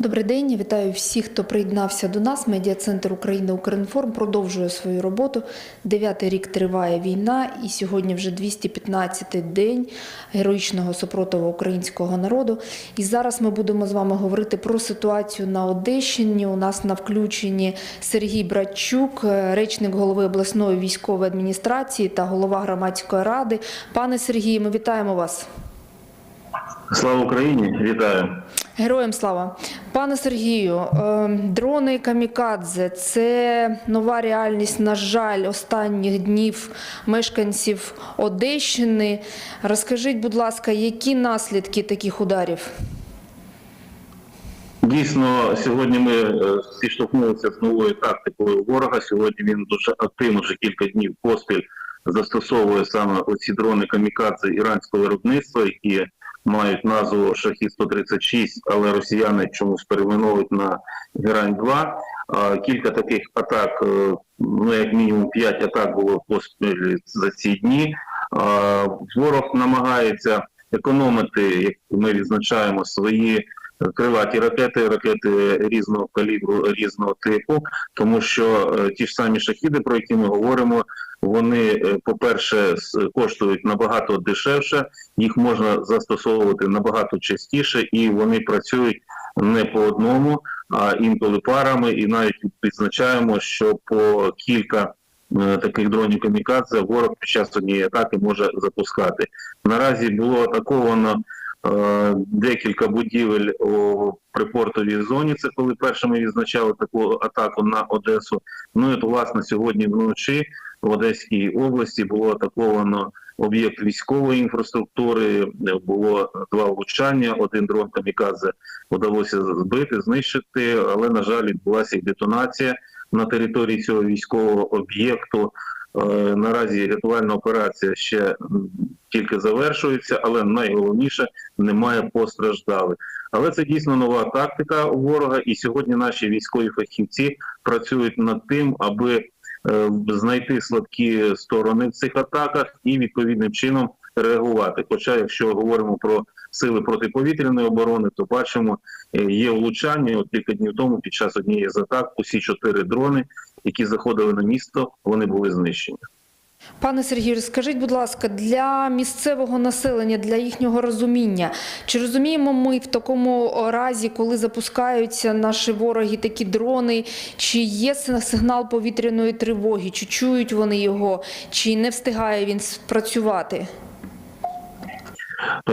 Добрий день, вітаю всіх, хто приєднався до нас. Медіа-центр України Укрінформ продовжує свою роботу. Дев'ятий рік триває війна, і сьогодні вже 215-й день героїчного супротиву українського народу. І зараз ми будемо з вами говорити про ситуацію на Одещині. У нас на включенні Сергій Братчук, е, речник голови обласної військової адміністрації та голова громадської ради. Пане Сергію, ми вітаємо вас. Слава Україні! Вітаю! Героям слава, пане Сергію, е, дрони камікадзе це нова реальність. На жаль, останніх днів мешканців Одещини. Розкажіть, будь ласка, які наслідки таких ударів? Дійсно, сьогодні ми е, зіштовхнулися з новою тактикою ворога. Сьогодні він дуже активно вже кілька днів поспіль застосовує саме оці дрони камікадзе іранського виробництва, які мають назву Шахід 136 але росіяни чомусь перейменовують на Герань 2 Кілька таких атак, е, ну як мінімум 5 атак було поспіль за ці дні. Ворог намагається економити, як ми відзначаємо, свої крилаті ракети, ракети різного калібру, різного типу, тому що е, ті ж самі шахіди, про які ми говоримо, вони, е, по-перше, коштують набагато дешевше, їх можна застосовувати набагато частіше, і вони працюють не по одному, а інколи парами, і навіть відзначаємо, що по кілька е, таких дронів камікадзе ворог під час однієї атаки може запускати. Наразі було атаковано декілька будівель у припортовій зоні. Це коли першими відзначали таку атаку на Одесу. Ну і от, власне сьогодні вночі в Одеській області було атаковано об'єкт військової інфраструктури. Було два влучання. Один дрон камікадзе вдалося збити, знищити, але на жаль, відбулася і детонація на території цього військового об'єкту. Е, Наразі рятувальна операція ще тільки завершується, але найголовніше немає постраждалих. Але це дійсно нова тактика ворога, і сьогодні наші військові фахівці працюють над тим, аби е, знайти слабкі сторони в цих атаках і відповідним чином реагувати. Хоча, якщо говоримо про сили протиповітряної оборони, то бачимо, е, є влучання. От кілька днів тому під час однієї з атак усі чотири дрони, які заходили на місто, вони були знищені. Пане Сергію, скажіть, будь ласка, для місцевого населення, для їхнього розуміння, чи розуміємо ми в такому разі, коли запускаються наші вороги такі дрони, чи є сигнал повітряної тривоги, чи чують вони його, чи не встигає він спрацювати?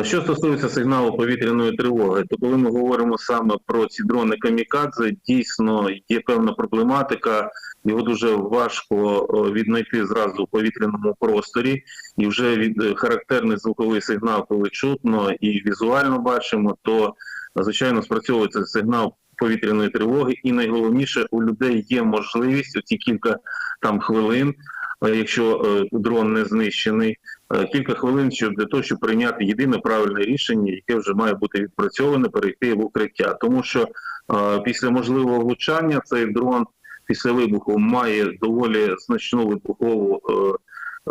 Що стосується сигналу повітряної тривоги, то коли ми говоримо саме про ці дрони камікадзе, дійсно є певна проблематика. Його дуже важко віднайти зразу у повітряному просторі, і вже від е, характерний звуковий сигнал, коли чутно і візуально бачимо, то звичайно спрацьовується сигнал повітряної тривоги, і найголовніше у людей є можливість у ці кілька там хвилин, якщо е, дрон не знищений, кілька хвилин щоб для того, щоб прийняти єдине правильне рішення, яке вже має бути відпрацьоване, перейти в укриття, тому що е, після можливого влучання цей дрон після вибуху має доволі значну вибухову е,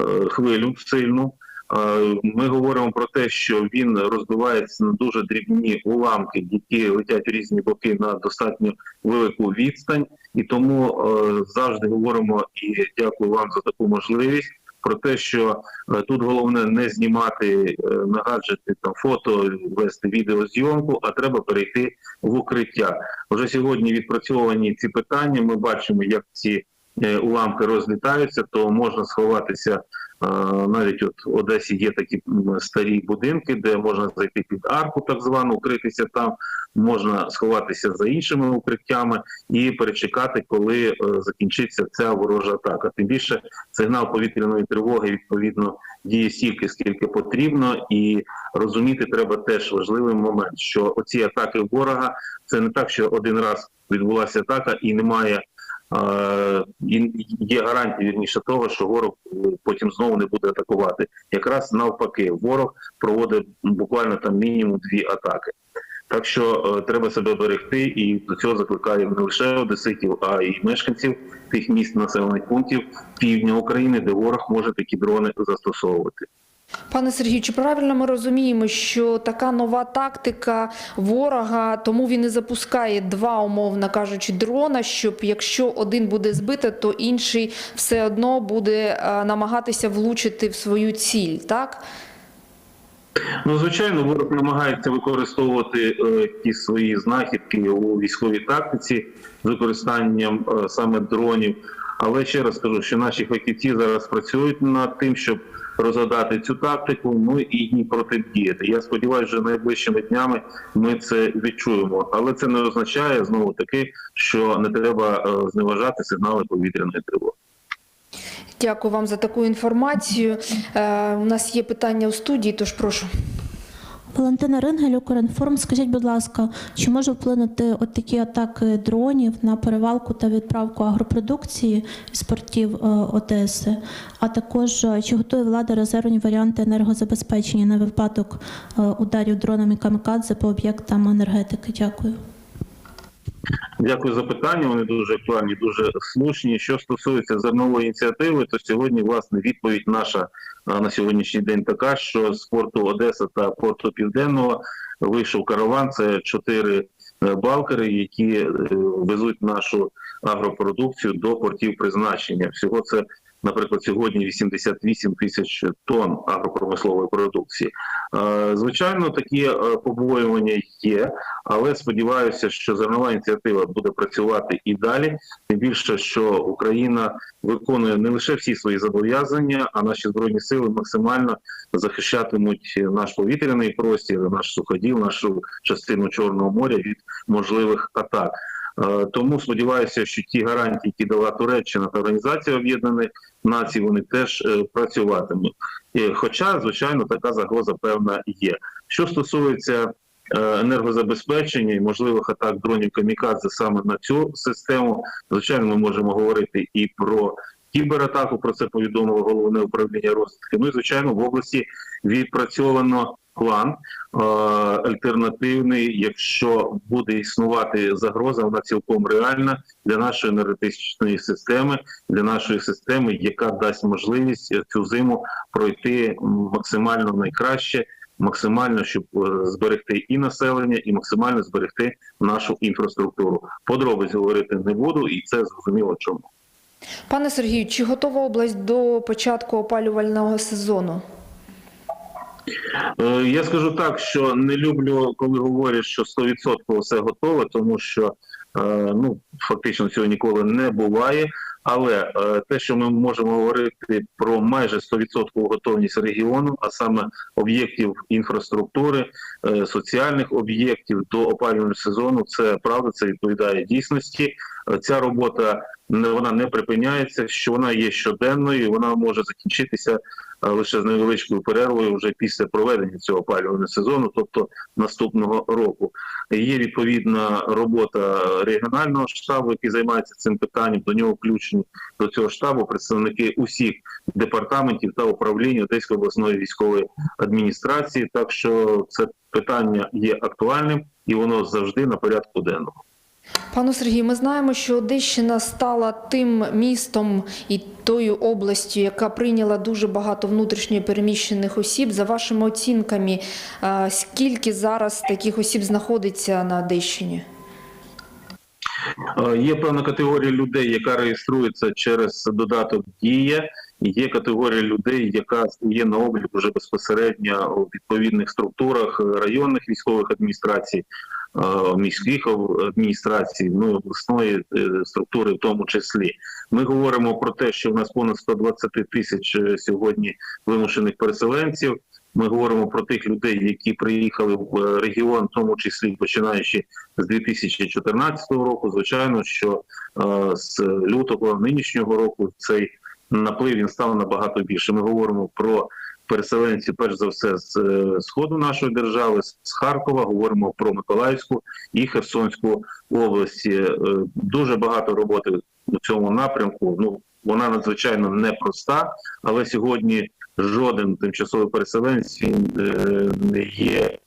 е, хвилю сильну. Е, Ми говоримо про те, що він розбивається на дуже дрібні уламки, які летять в різні боки на достатньо велику відстань, і тому е, завжди говоримо і дякую вам за таку можливість. Про те, що е, тут головне не знімати е, на гаджети там фото, вести відеозйомку, а треба перейти в укриття. Вже сьогодні відпрацьовані ці питання. Ми бачимо, як ці уламки розлітаються, то можна сховатися. е, Навіть от в Одесі є такі старі будинки, де можна зайти під арку, так звану, укритися там, можна сховатися за іншими укриттями і перечекати, коли е, закінчиться ця ворожа атака. Тим більше сигнал повітряної тривоги відповідно діє стільки, скільки потрібно, і розуміти треба теж важливий момент, що оці атаки ворога це не так, що один раз відбулася атака і немає. Є гарантія вірніше того, що ворог е, потім знову не буде атакувати. Якраз навпаки, ворог проводить буквально там мінімум дві атаки. Так що е, треба себе берегти, і до цього закликаємо не лише одеситів, а й мешканців тих міст населених пунктів півдня України, де ворог може такі дрони застосовувати. Пане Сергію, чи правильно ми розуміємо, що така нова тактика ворога, тому він і запускає два, умовно кажучи, дрона, щоб якщо один буде збито, то інший все одно буде е, намагатися влучити в свою ціль, так? Ну, звичайно, ворог намагається використовувати е, ті свої знахідки у військовій тактиці з використанням е, саме дронів. Але ще раз кажу, що наші фахівці зараз працюють над тим, щоб розгадати цю тактику, ну і їй протидіяти. Я сподіваюся, що найближчими днями ми це відчуємо. Але це не означає знову таки, що не треба е, зневажати сигнали повітряної тривоги. Дякую вам за таку інформацію. Е, у нас є питання у студії, тож прошу. Валентина Рингель, Укрінформ. Скажіть, будь ласка, чи може вплинути от такі атаки дронів на перевалку та відправку агропродукції з портів е, Одеси? А також е, чи готує влада резервні варіанти енергозабезпечення на випадок е, ударів дронами камікадзе по об'єктам енергетики? Дякую. Дякую за питання. Вони дуже актуальні, дуже слушні. Що стосується зернової ініціативи, то сьогодні власне відповідь наша на сьогоднішній день така, що з порту Одеса та порту Південного вийшов караван. Це чотири е, балкери, які е, везуть нашу агропродукцію до портів призначення. Всього це. Наприклад, сьогодні 88 тисяч тонн агропромислової продукції. Е, Звичайно, такі е, побоювання є, але сподіваюся, що зернова ініціатива буде працювати і далі. Тим більше, що Україна виконує не лише всі свої зобов'язання, а наші збройні сили максимально захищатимуть наш повітряний простір, наш суходіл, нашу частину Чорного моря від можливих атак. Е, Тому сподіваюся, що ті гарантії, які дала Туреччина та Організація Об'єднаних Націй, вони теж е, працюватимуть. Хоча, звичайно, така загроза певна є. Що стосується е, енергозабезпечення і можливих атак дронів камікадзе саме на цю систему, звичайно, ми можемо говорити і про кібератаку. Про це повідомило головне управління розвідки. Ну і звичайно, в області відпрацьовано план е, альтернативний. Якщо буде існувати загроза, вона цілком реальна для нашої енергетичної системи, для нашої системи, яка дасть можливість цю зиму пройти максимально найкраще. Максимально, щоб е, зберегти і населення, і максимально зберегти нашу інфраструктуру. Подробиць говорити не буду, і це зрозуміло чому. Пане Сергію, чи готова область до початку опалювального сезону? Е, Я скажу так, що не люблю, коли говорять, що 100% все готове, тому що е, ну фактично цього ніколи не буває. Але е, те, що ми можемо говорити про майже 100% готовність регіону, а саме об'єктів інфраструктури, соціальних об'єктів до опалювального сезону, це правда, це відповідає дійсності. Ця робота вона не припиняється, що вона є щоденною, вона може закінчитися лише з невеличкою перервою вже після проведення цього опалювального сезону, тобто наступного року. Є відповідна робота регіонального штабу, який займається цим питанням. До нього включені до цього штабу представники усіх департаментів та управлінь Одеської обласної військової адміністрації. Так що це питання є актуальним і воно завжди на порядку денному. Пану Сергію, ми знаємо, що Одещина стала тим містом і тою областю, яка прийняла дуже багато внутрішньо переміщених осіб. За вашими оцінками, е, скільки зараз таких осіб знаходиться на Одещині? Е, Є певна категорія людей, яка реєструється через додаток Дія. Є категорія людей, яка є на облік вже безпосередньо у відповідних структурах е, районних військових адміністрацій, е, міських адміністрацій, ну обласної е, структури, в тому числі. Ми говоримо про те, що в нас понад 120 тисяч сьогодні вимушених переселенців. Ми говоримо про тих людей, які приїхали в регіон, в тому числі починаючи з 2014 року. Звичайно, що з лютого нинішнього року цей наплив він став набагато більше. Ми говоримо про переселенців, перш за все, з е, сходу нашої держави, з Харкова. Говоримо про Миколаївську і Херсонську області. Е, Дуже багато роботи у цьому напрямку. Ну вона надзвичайно непроста, але сьогодні жоден тимчасовий переселенець е, не є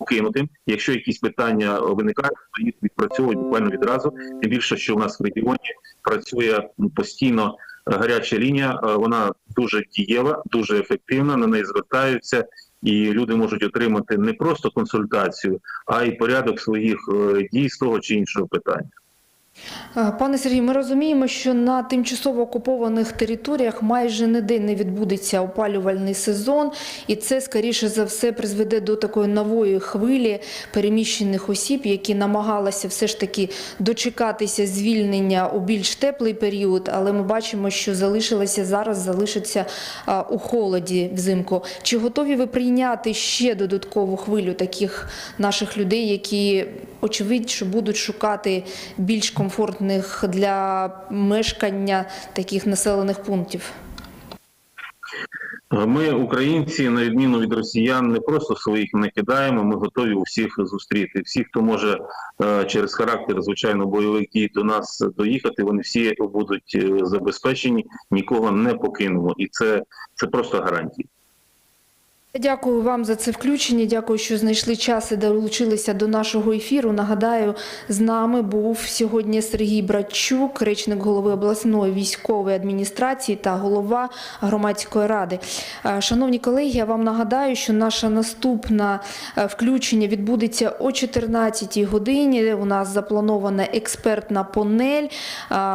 покинутим. Якщо якісь питання виникають, то їх відпрацьовують буквально відразу. Тим більше, що у нас в регіоні працює ну, постійно гаряча лінія. Е, Вона дуже дієва, дуже ефективна. На неї звертаються, і люди можуть отримати не просто консультацію, а й порядок своїх е, дій з того чи іншого питання. Е, Пане Сергію, ми розуміємо, що на тимчасово окупованих територіях майже ніде не відбудеться опалювальний сезон, і це скоріше за все призведе до такої нової хвилі переміщених осіб, які намагалися все ж таки дочекатися звільнення у більш теплий період, але ми бачимо, що залишилося зараз, залишиться у холоді взимку. Чи готові ви прийняти ще додаткову хвилю таких наших людей, які очевидь, що будуть шукати більш комфортних для мешкання таких населених пунктів? Ми, українці, на відміну від росіян, не просто своїх не кидаємо. Ми готові усіх зустріти. Всі, хто може е, через характер, звичайно, бойових дій до нас доїхати, вони всі будуть е, забезпечені, нікого не покинемо, і це, це просто гарантія. Дякую вам за це включення. Дякую, що знайшли час і долучилися до нашого ефіру. Нагадаю, з нами був сьогодні Сергій Братчук, речник голови обласної військової адміністрації та голова громадської ради. Е, Шановні колеги, я вам нагадаю, що наше наступне включення відбудеться о 14-й годині. У нас запланована експертна панель, е,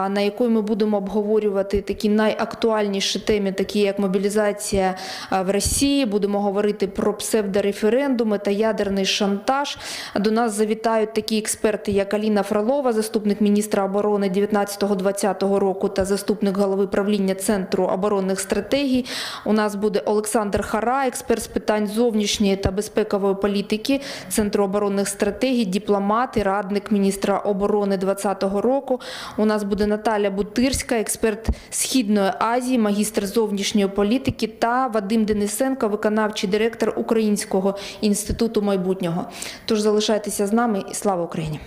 на якої ми будемо обговорювати такі найактуальніші теми, такі як мобілізація е, в Росії. Будемо говорити про псевдореферендуми та ядерний шантаж. До нас завітають такі експерти, як Аліна Фролова, заступник міністра оборони 19-20 року та заступник голови правління Центру оборонних стратегій. У нас буде Олександр Хара, експерт з питань зовнішньої та безпекової політики Центру оборонних стратегій, дипломат і радник міністра оборони 20-го року. У нас буде Наталя Бутирська, експерт Східної Азії, магістр зовнішньої політики та Вадим Денисенко, виконавчий директор Українського інституту майбутнього. Тож залишайтеся з нами і слава Україні!